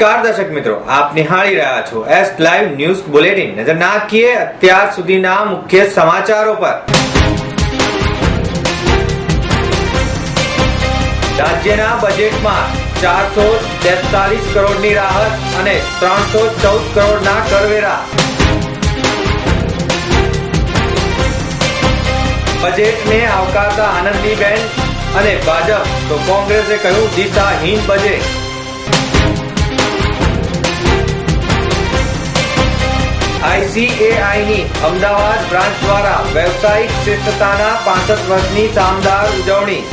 નમસ્કાર દર્શક મિત્રો, આપ નિહાળી રહ્યા છો એસ લાઈવ ન્યૂઝ બુલેટિન નજર નાખીએ અત્યાર સુધીના મુખ્ય સમાચારો પર. રાજ્યના બજેટમાં ચારસો તેતાલીસ કરોડની રાહત અને ત્રણસો ચૌદ કરોડના કરવેરા. બજેટને આવકારતા આનંદીબેન અને ભાજપ, તો કોંગ્રેસે કહ્યું, દિશાહીન બજેટ આઈસીએઆઈ ની અમદાવાદ બ્રાન્ચ દ્વારા વ્યવસાયિક શ્રેષ્ઠતાના પાસઠ વર્ષની શાનદાર ઉજવણી.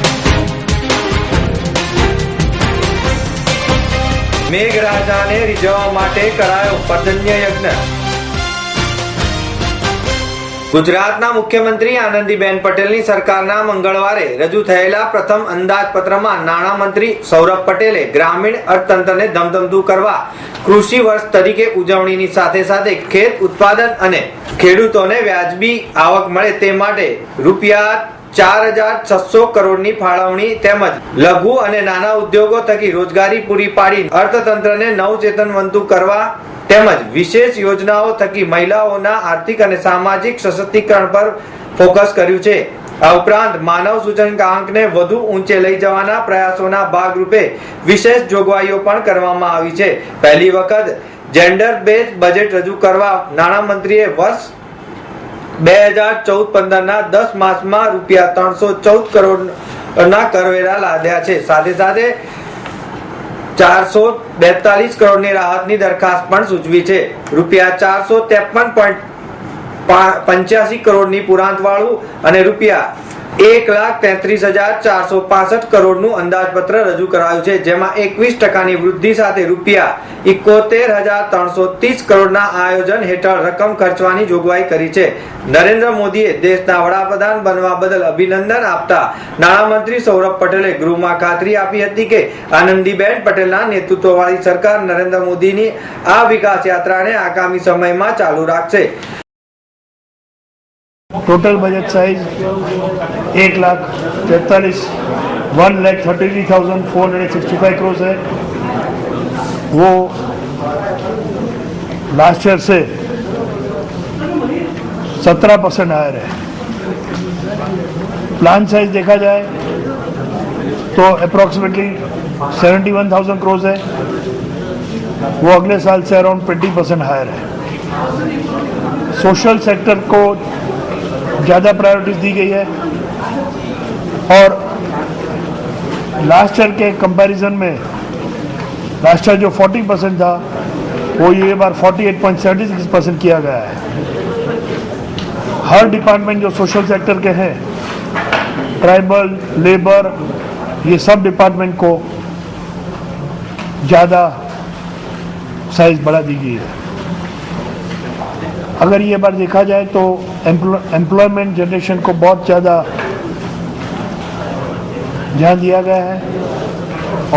મેઘરાજાને રીઝવવા માટે કરાયો પર્જન્ય યજ્ઞ. ગુજરાતના મુખ્યમંત્રી આનંદીબેન પટેલની સરકારના મંગળવારે રજૂ થયેલા પ્રથમ અંદાજપત્રમાં નાણામંત્રી સૌરભ પટેલે ગ્રામીણ અર્થતંત્રને ધમધમતું કરવા કૃષિ વર્ષ તરીકે ઉજવણીની સાથે સાથે ખેત ઉત્પાદન અને ખેડૂતોને વ્યાજબી આવક મળે તે માટે રૂપિયા ચાર હજાર છસો કરોડની ફાળવણી તેમજ લઘુ અને નાના ઉદ્યોગો થકી રોજગારી પૂરી પાડી અર્થતંત્રને નવચેતનવંતું કરવા તેમજ વિશેષ યોજનાઓ થકી મહિલાઓના આર્થિક અને સામાજિક સશક્તિકરણ પર ફોકસ કર્યું છે. આ ઉપરાંત માનવ સૂચકાંકને વધુ ઊંચે લઈ જવાના પ્રયાસોના ભાગરૂપે વિશેષ જોગવાઈઓ પણ કરવામાં આવી છે. પહેલી વખત જેન્ડર બેઝ બજેટ રજૂ કરવા નાણામંત્રીએ વર્ષ બે હજાર ચૌદ પંદરના દસ માસમાં રૂપિયા ત્રણસો ચૌદ કરોડના કરવેરા લાદ્યા છે. સાથે સાથે ચારસો બેતાલીસ કરોડની રાહતની દરખાસ્ત પણ સૂચવી છે. રૂપિયા ચારસો ત્રેપન પોઈન્ટ પંચ્યાસી કરોડની પુરાંતવાળું અને રૂપિયા એક લાખ તેત્રીસ હજાર ચારસો પાસઠ કરોડનું અંદાજપત્ર રજૂ કરાયું છે, જેમાં એકવીસ ટકાની વૃદ્ધિ સાથે રૂપિયા ઇકોતેર હજાર ત્રણસો ત્રીસ કરોડના આયોજન હેઠળ રકમ ખર્ચવાની જોગવાઈ કરી છે. નરેન્દ્ર મોદીએ દેશના વડાપ્રધાન બનવા બદલ અભિનંદન આપતા નાણામંત્રી સૌરભ પટેલે ગૃહમાં ખાતરી આપી હતી કે આનંદીબેન પટેલના નેતૃત્વવાળી સરકાર નરેન્દ્ર મોદીની આ વિકાસ યાત્રાને આગામી સમયમાં ચાલુ રાખશે. टोटल बजट साइज़ एक लाख तैतालीस one lakh thirty three thousand four hundred sixty five crores है। वो लास्ट ईयर से सत्रह परसेंट हायर है। प्लान साइज़ देखा जाए तो approximately seventy one thousand crores है। वो अगले साल से अराउंड ट्वेंटी परसेंट हायर है। सोशल सेक्टर को ज़्यादा प्रायोरिटीज दी गई है। और लास्ट ईयर के कंपैरिजन में लास्ट ईयर जो 40 परसेंट था, वो ये बार 48.76 परसेंट किया गया है। हर डिपार्टमेंट जो सोशल सेक्टर के हैं ट्राइबल लेबर ये सब डिपार्टमेंट को ज़्यादा साइज़ बढ़ा दी गई है। अगर ये बार देखा जाए तो एम्प्लॉयमेंट जनरेशन को बहुत ज़्यादा ध्यान दिया गया है।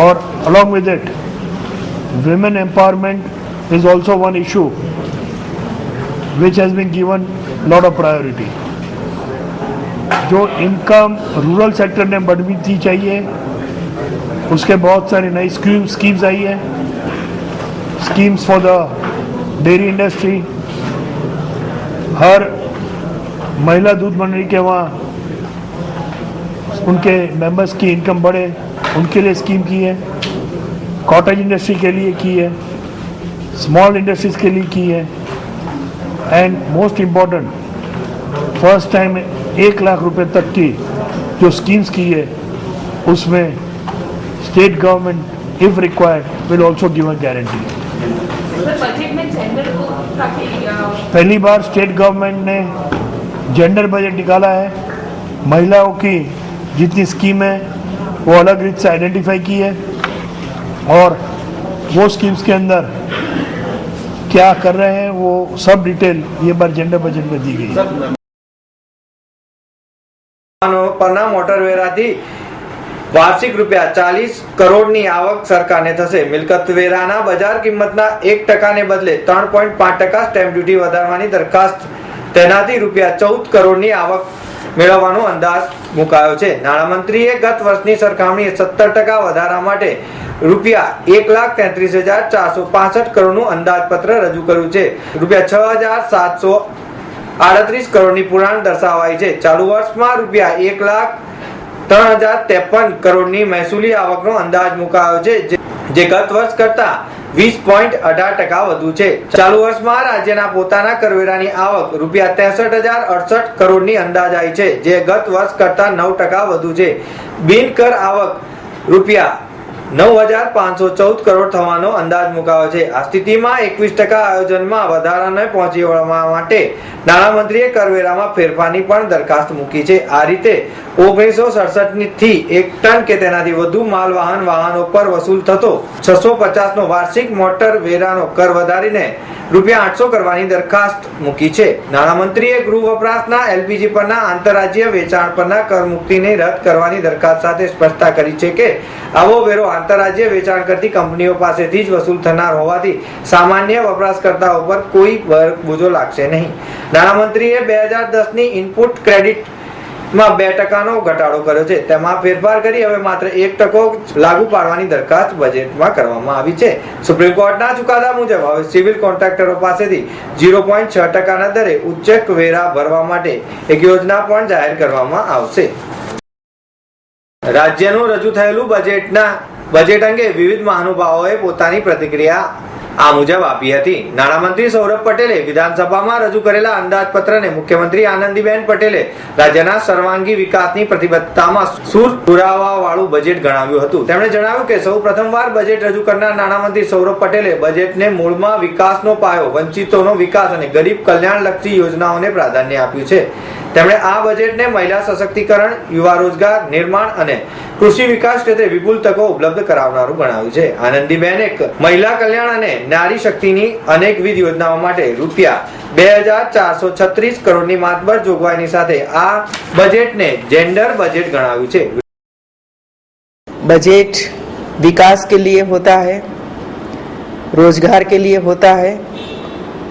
और along with it women empowerment is also one issue which has been given lot of priority. जो इनकम रूरल सेक्टर ने बढ़ती चाहिए, उसके बहुत सारी नई स्कीम स्कीम्स आई है। Schemes for the dairy industry हर महिला दूध मंडली के वहाँ उनके मेंबर्स की इनकम बढ़े, उनके लिए स्कीम की है कॉटेज इंडस्ट्री के लिए की है स्मॉल इंडस्ट्रीज़ के लिए की है and most important first time एक लाख रुपए तक की जो स्कीम्स की है, उसमें state government if required will also give a guarantee पहली बार स्टेट गवर्नमेंट ने जेंडर बजट निकाला है। महिलाओं की जितनी स्कीम है वो अलग रीत से आइडेंटिफाई की है। और वो स्कीम्स के अंदर क्या कर रहे हैं वो सब डिटेल ये बार जेंडर बजट में दी गई पन्ना थी વાર્ષિક રૂપિયા ચાલીસ કરોડની આવક સરકારને થશે. મિલકત વેરાના બજાર કિંમતના એક ટકાને બદલે ત્રણ પોઈન્ટ પાંચ ટકા સ્ટેમ્પ ડ્યુટી વધારવાની દરખાસ્ત. તેનાથી રૂપિયા ચૌદ કરોડની આવક મેળવવાનો અંદાજ મુકાયો છે. નાણામંત્રીએ ગત વર્ષની સરખામણીએ સત્તર ટકા વધારા માટે રૂપિયા એક લાખ તેત્રીસ હજાર ચારસો પાસઠ કરોડનું અંદાજપત્ર રજૂ કર્યું છે. રૂપિયા છ હજાર સાતસો આડત્રીસ કરોડની પુરાણ દર્શાવાઈ છે. ચાલુ વર્ષમાં રૂપિયા એક લાખ ત્રણ હજાર ત્રેપન કરોડની મહેસૂલી આવકનો અંદાજ મુકાયો છે, જે- ગત વર્ષ કરતા વીસ પોઈન્ટ અઢાર ટકા વધુ છે. ચાલુ વર્ષમાં રાજ્યના પોતાના કરવેરાની આવક રૂપિયા ત્રેસઠ હજાર અડસઠ કરોડની અંદાજાઈ છે, જે ગત વર્ષ કરતા નવ ટકા વધુ છે. બિન કર આવક રૂપિયા નવ હજાર પાંચસો ચૌદ કરોડ થવાનો અંદાજ મુકાયો છે. આ સ્થિતિમાં એકવીસ ટકા આયોજનમાં વધારાને પહોંચી વળવા માટે નાણામંત્રીએ કરવેરામાં ફેરફારની પણ દરખાસ્ત મૂકી છે. આ રીતે ઓગણીસો સડસઠથી એક ટન કે તેનાથી વધુ માલ વાહન વાહનો પર વસૂલ થતો છસો પચાસનો વાર્ષિક મોટર વેરાનો કર વધારીને રૂપિયા આઠસો કરવાની દરખાસ્ત મૂકી છે. નાણામંત્રીએ ગૃહ વપરાશના એલપીજી પરના આંતરરાજ્ય વેચાણ પરના કર મુક્તિને રદ કરવાની દરખાસ્ત સાથે સ્પષ્ટતા કરી છે કે આવો વેરો આંતરરાજ્ય વેચાણ કરતી કંપનીઓ પાસેથી જ વસૂલ થનાર હોવાથી સામાન્ય વપરાશકર્તાઓ પર કોઈ બોજો લાગશે નહીં. નાણામંત્રીએ બે હજાર દસની ઇનપુટ ક્રેડિટમાં બે ટકાનો ઘટાડો કર્યો છે. તેમાં ફેરફાર કરી હવે માત્ર એક ટકો લાગુ પાડવાની દરખાસ્ત બજેટમાં કરવામાં આવી છે. સુપ્રીમ કોર્ટના ચુકાદા મુજબ હવે સિવિલ કોન્ટ્રાક્ટરો પાસેથી ઝીરો પોઈન્ટ છ ટકાના દરે ઉચ્ચ વેરા ભરવા માટે એક યોજના પણ જાહેર કરવામાં આવશે. રાજ્યનું રજૂ થયેલું બજેટના બજેટ અંગે વિવિધ મહાનુભાવોએ પોતાની પ્રતિક્રિયા આ મુજબ આપી હતી. નાણામંત્રી સૌરભ પટેલે વિધાનસભામાં રજૂ કરેલા અંદાજપત્રને મુખ્યમંત્રી આનંદીબેન પટેલે રાજ્યના સર્વાંગી વિકાસની પ્રતિબદ્ધતામાં સુર પુરાવા વાળું બજેટ ગણાવ્યું હતું. તેમણે જણાવ્યું કે સૌ પ્રથમવાર બજેટ રજૂ કરનાર નાણામંત્રી સૌરભ પટેલે બજેટને મૂળમાં વિકાસનો પાયો, વંચિતોનો વિકાસ અને ગરીબ કલ્યાણ લક્ષી યોજનાઓને પ્રાધાન્ય આપ્યું છે. તેમણે આ બજેટને મહિલા સશક્તિકરણ યુવા રોજગાર નિર્માણ અને કૃષિ વિકાસ ક્ષેત્રે વિપુલ તકો ઉપલબ્ધ કરાવનારું ગણાવ્યું છે આનંદીબેન એક મહિલા કલ્યાણ અને નારી શક્તિની અનેકવિધ યોજનાઓ માટે રૂપિયા બે હજાર ચારસો છત્રીસ કરોડની માતબર જોગવાઈની સાથે આ બજેટને જેન્ડર બજેટ ગણાવ્યું છે बजट विकास के लिए होता है रोजगार के लिए होता है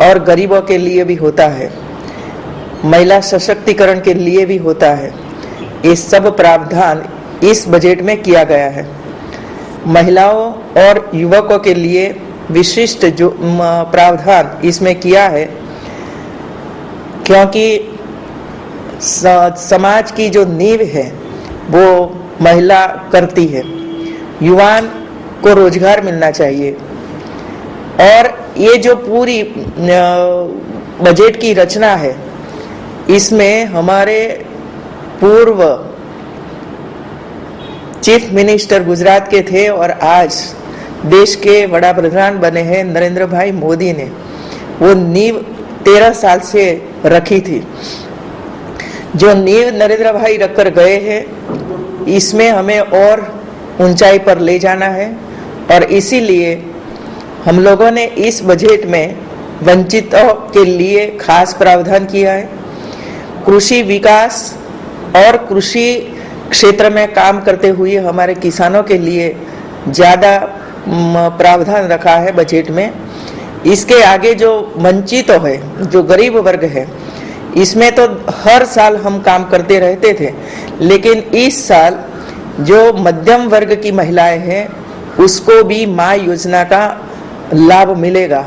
और गरीबों के लिए भी होता है महिला सशक्तिकरण के लिए भी होता है। ये सब प्रावधान इस बजट में किया गया है। महिलाओं और युवकों के लिए विशिष्ट जो प्रावधान इसमें किया है, क्योंकि समाज की जो नींव है, वो महिला करती है। युवान को रोज़गार मिलना चाहिए। और ये जो पूरी बजट की रचना है इसमें हमारे पूर्व चीफ मिनिस्टर गुजरात के थे और आज देश के वड़ा प्रधान बने हैं नरेंद्र भाई मोदी ने। वो नींव तेरह साल से रखी थी। जो नींव नरेंद्र भाई रखकर गए हैं, इसमें हमें और ऊंचाई पर ले जाना है और इसीलिए हम लोगों ने इस बजट में वंचितों के लिए खास प्रावधान किया है। कृषि विकास और कृषि क्षेत्र में काम करते हुए हमारे किसानों के लिए ज़्यादा प्रावधान रखा है बजट में। इसके आगे जो वंचित है, जो गरीब वर्ग है, इसमें तो हर साल हम काम करते रहते थे, लेकिन इस साल जो मध्यम वर्ग की महिलाएँ हैं, उसको भी माँ योजना का लाभ मिलेगा।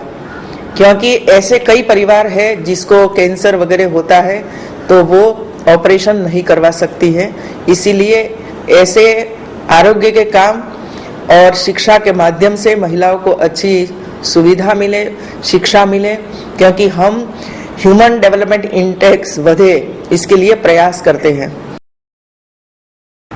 क्योंकि ऐसे कई परिवार है जिसको कैंसर वगैरह होता है तो वो ऑपरेशन नहीं करवा सकती है। इसीलिए ऐसे आरोग्य के काम और शिक्षा के माध्यम से महिलाओं को अच्छी सुविधा मिले, शिक्षा मिले, क्योंकि हम ह्यूमन डेवलपमेंट इंडेक्स बढ़े इसके लिए प्रयास करते हैं।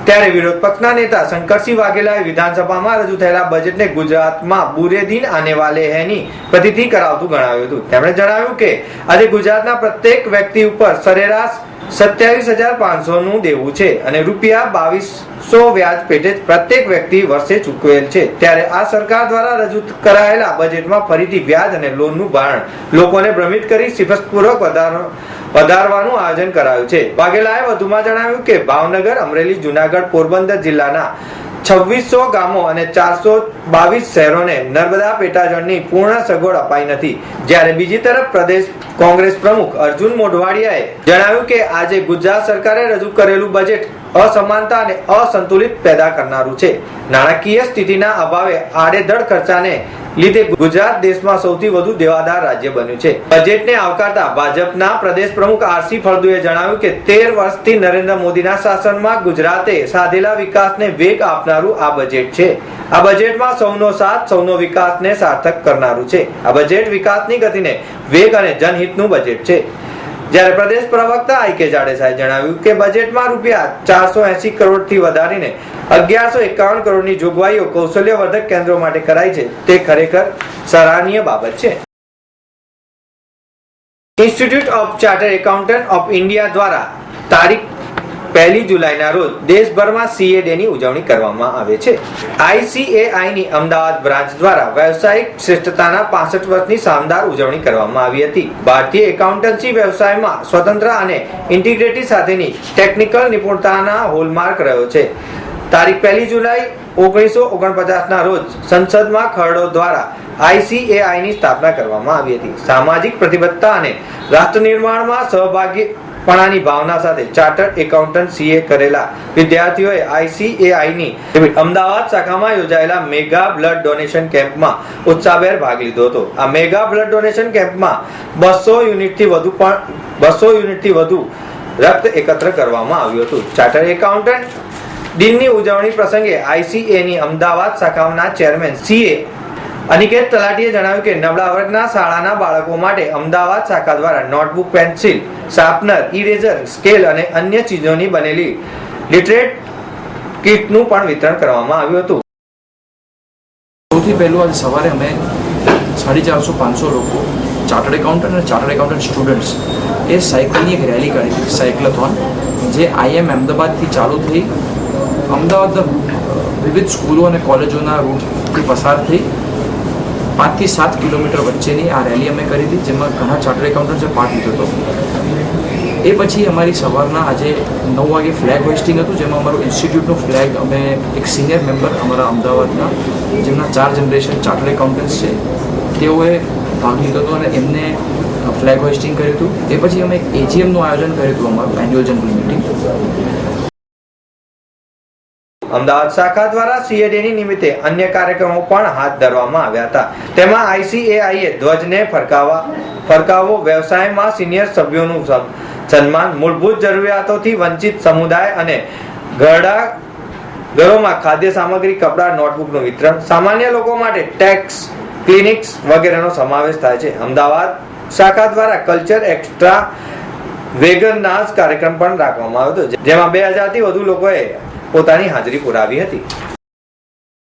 ત્યારે વિરોધ પક્ષના નેતા શંકરસિંહ વાઘેલાએ વિધાનસભામાં રજૂ થયેલા બજેટને ગુજરાતમાં બુરે દિન આને વાલે હેની પ્રતિતિ કરાવતું ગણાવ્યું હતું. તેમણે જણાવ્યું કે આજે ગુજરાતના પ્રત્યેક વ્યક્તિ ઉપર સરેરાશ સત્યાવીસ હજાર પાંચસો નું દેવું છે અને રૂપિયા બાવીસો વ્યાજ પેટે પ્રત્યેક વ્યક્તિ વર્ષે ચૂકવેલ છે. ત્યારે આ સરકાર દ્વારા રજૂ કરાયેલા બજેટમાં ફરીથી વ્યાજ અને લોનનું ભારણ લોકોને ભ્રમિત કરી સિફતપૂર્વક વધારો વધારવાનું આયોજન કરાયું છે. વાઘેલાએ વધુમાં જણાવ્યું કે ભાવનગર, અમરેલી, જુનાગઢ, પોરબંદર જિલ્લાના છવ્વીસો ગામો અને ચારસો બાવીસ શહેરોને નર્મદા પેટાજળની પૂર્ણ સગવડ અપાઈ નથી. જ્યારે બીજી તરફ પ્રદેશ કોંગ્રેસ પ્રમુખ અર્જુન મોઢવાડિયાએ જણાવ્યું કે આજે ગુજરાત સરકારે રજૂ કરેલું બજેટ અસમાનતા અને અસંતુલિત પેદા કરનારું છે. નાણાકીય સ્થિતિના અભાવે આડેધડ ખર્ચાને લીધે ગુજરાત દેશમાં સૌથી વધુ દેવાદાર રાજ્ય બન્યું છે. બજેટને આવકારતા ભાજપના પ્રદેશ પ્રમુખ આરસી ફળદુએ જણાવ્યું કે તેર વર્ષથી નરેન્દ્ર મોદીના શાસનમાં ગુજરાતે સાધેલા વિકાસને વેગ આપનારું આ બજેટ છે. આ બજેટમાં સૌનો સાથ, સૌનો વિકાસને સાર્થક કરનારું છે. આ બજેટ વિકાસની ગતિને વેગ અને જનહિતનું બજેટ છે. જ્યારે પ્રદેશ પ્રવક્તા આઈ કે જાડેજાએ જણાવ્યું કે બજેટમાં રૂપિયા ચારસો એસી કરોડથી વધારીને અગિયારસો એકાવન કરોડની જોગવાઈઓ કૌશલ્યવર્ધક કેન્દ્રો માટે કરાઈ છે, તે ખરેખર સરાહનીય બાબત છે. Institute of chartered accountant of India દ્વારા તારીખ પહેલી જુલાઈના રોજ દેશભરમાં સીએ ડે ની ઉજવણી કરવામાં આવે છે. આઈસીએઆઈ ની અમદાવાદ બ્રાન્ચ દ્વારા વ્યવસાયિક શ્રેષ્ઠતાના પાસઠ વર્ષની શાનદાર ઉજવણી કરવામાં આવી હતી. ભારતીય એકાઉન્ટન્સી વ્યવસાયમાં સ્વતંત્ર અને ઇન્ટિગ્રેટી સાથેની ટેકનિકલ નિપુણતાના હોલમાર્ક રહ્યો છે. તારીખ પહેલી જુલાઈ ઓગણીસો ઓગણપચાસના રોજ સંસદમાં ખરડો દ્વારા આઈસીએઆઈ ની સ્થાપના કરવામાં આવી હતી. સામાજિક પ્રતિબદ્ધતા અને રાષ્ટ્ર નિર્માણમાં સહભાગીપણાની ભાવના સાથે ચાર્ટર્ડ એકાઉન્ટન્ટ સીએ કરેલા વિદ્યાર્થીઓએ આઈસીએઆઈ ની અમદાવાદ શાખામાં યોજાયેલા મેગા બ્લડ ડોનેશન કેમ્પમાં ઉત્સાહભેર ભાગ લીધો હતો. આ મેગા બ્લડ ડોનેશન કેમ્પમાં બસો યુનિટથી વધુ પણ, બસો યુનિટથી વધુ રક્ત એકત્ર કરવામાં આવ્યું હતું. ચાર્ટર્ડ એકાઉન્ટન્ટ દિનની ઉજવણી પ્રસંગે આઈસીએ ની અમદાવાદ શાખાના ચેરમેન સીએ અનિકેત તલાટીએ જણાવ્યું કે નબળા વર્ગના શાળાના બાળકો માટે અમદાવાદ શાખા દ્વારા notebook, pencil, sharpener eraser scale અને અન્ય ચીજોની બનેલી લિટરેટ કીટનું પણ વિતરણ કરવામાં આવ્યું હતું. સૌથી પહેલું આજે સવારે અમે સાડી ચારસો પાંચસો લોકો, ચાર્ટર્ડ એકાઉન્ટન્ટ અને ચાર્ટર્ડ એકાઉન્ટન્ટ સ્ટુડન્ટ્સ, એ સાયકલની એક રેલી કરી હતી, સાયકલથોન, જે આઈએમ અમદાવાદથી ચાલુ થઈ અમદાવાદ વિવિધ સ્કૂલો અને કોલેજોના રૂટથી પસાર થઈ પાંચથી સાત કિલોમીટર વચ્ચેની આ રેલી અમે કરી હતી, જેમાં ઘણા ચાર્ટર એકાઉન્ટન્ટ્સે પાર્ટ લીધો હતો. એ પછી અમારી સવારના આજે નવ વાગે ફ્લેગ હોઇસ્ટિંગ હતું, જેમાં અમારું ઇન્સ્ટિટ્યૂટનું ફ્લેગ અમે એક સિનિયર મેમ્બર અમારા અમદાવાદના, જેમના ચાર જનરેશન ચાર્ટર એકાઉન્ટન્ટ્સ છે, તેઓએ ભાગ લીધો હતો અને એમને ફ્લેગ હોઇસ્ટિંગ કર્યું હતું. એ પછી અમે એક એજીએમનું આયોજન કર્યું હતું અમારું એન્યુઅલ જનરલ મિટિંગ અમદાવાદ શાખા દ્વારા સીએડી ની નિમિત્તે અન્ય કાર્યક્રમો પણ હાથ ધરવામાં આવ્યા હતા. તેમાં આઈસીએઆઈએ ધ્વજને ફરકાવવા, ફરકાવવો, વ્યવસાયમાં સિનિયર સભ્યોનું સન્માન, મૂળભૂત જરૂરિયાતોથી વંચિત સમુદાય અને ઘરડા, ઘરોમાં ખાદ્ય સામગ્રી, કપડાં, નોટબુકનું વિતરણ, સામાન્ય લોકો માટે ટેક્સ, ક્લિનિક્સ વગેરેનો સમાવેશ થાય છે. અમદાવાદ શાખા દ્વારા કલ્ચર એક્સ્ટ્રા વેગન ડાન્સ કાર્યક્રમ પણ રાખવામાં આવ્યો હતો. જેમાં બે હજારથી વધુ લોકોએ પોતાની હાજરી પુરાવી હતી.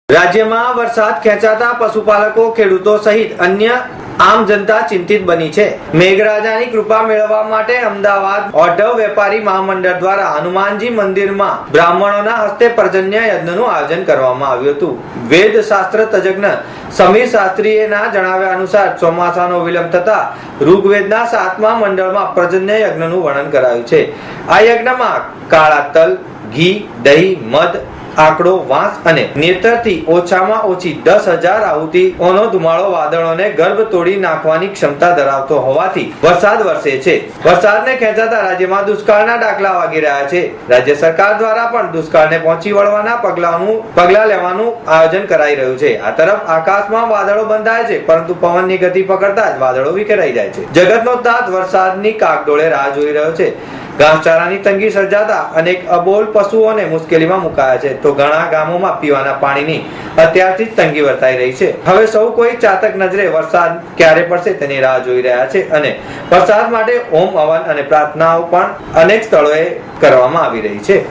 રાજ્યમાં વરસાદ ખેંચાતા પશુપાલકો, ખેડૂતો સહિત અન્ય આમ જનતા ચિંતિત બની છે. મેઘરાજાની કૃપા મેળવવા માટે અમદાવાદ ઓઢવ વેપારી મહામંડળ દ્વારા હનુમાનજી મંદિરમાં બ્રાહ્મણોના હસ્તે પર્જન્ય યજ્ઞનું આયોજન કરવામાં આવ્યું હતું. વેદ શાસ્ત્ર તજજ્ઞ સમીર શાસ્ત્રીના જણાવ્યા અનુસાર ચોમાસાનો વિલંબ થતા ઋગ્વેદના સાતમા મંડળમાં પર્જન્ય યજ્ઞનું વર્ણન કરાયું છે. આ યજ્ઞમાં કાળા તલ ઘી, દહીં, મધ, આંકડો, વાંસ અને નેતરથી ઓછામાં ઓછી દસ હજાર આહુતિઓનો ધુમાડો વાદળોને ગર્ભ તોડી નાખવાની ક્ષમતા ધરાવતો હોવાથી વરસાદ વરસે છે. વરસાદને ખેંચાતા રાજ્યમાં દુષ્કાળના દાખલા વાગી રહ્યા છે. રાજ્ય સરકાર દ્વારા પણ દુષ્કાળને પહોંચી વળવાના પગલાનું, પગલા લેવાનું આયોજન કરાઈ રહ્યું છે. આ તરફ આકાશમાં વાદળો બંધાય છે, પરંતુ પવનની ગતિ પકડતા જ વાદળો વિખેરાઈ જાય છે. જગતનો તાત વરસાદની કાગડોળે રાહ જોઈ રહ્યો છે. ઘાસચારાની તંગી સર્જાતા અનેક અબોલ પશુઓને મુશ્કેલીમાં મુકાયા છે. તો ઘણા ગામોમાં પીવાના પાણીની અત્યારથી જ તંગી વર્તાઈ રહી છે. હવે સૌ કોઈ ચાતક નજરે વરસાદ ક્યારે પડશે તેની રાહ જોઈ રહ્યા છે અને વરસાદ માટે ઓમ, હવન અને પ્રાર્થનાઓ પણ અનેક સ્થળોએ કરવામાં આવી રહી છે.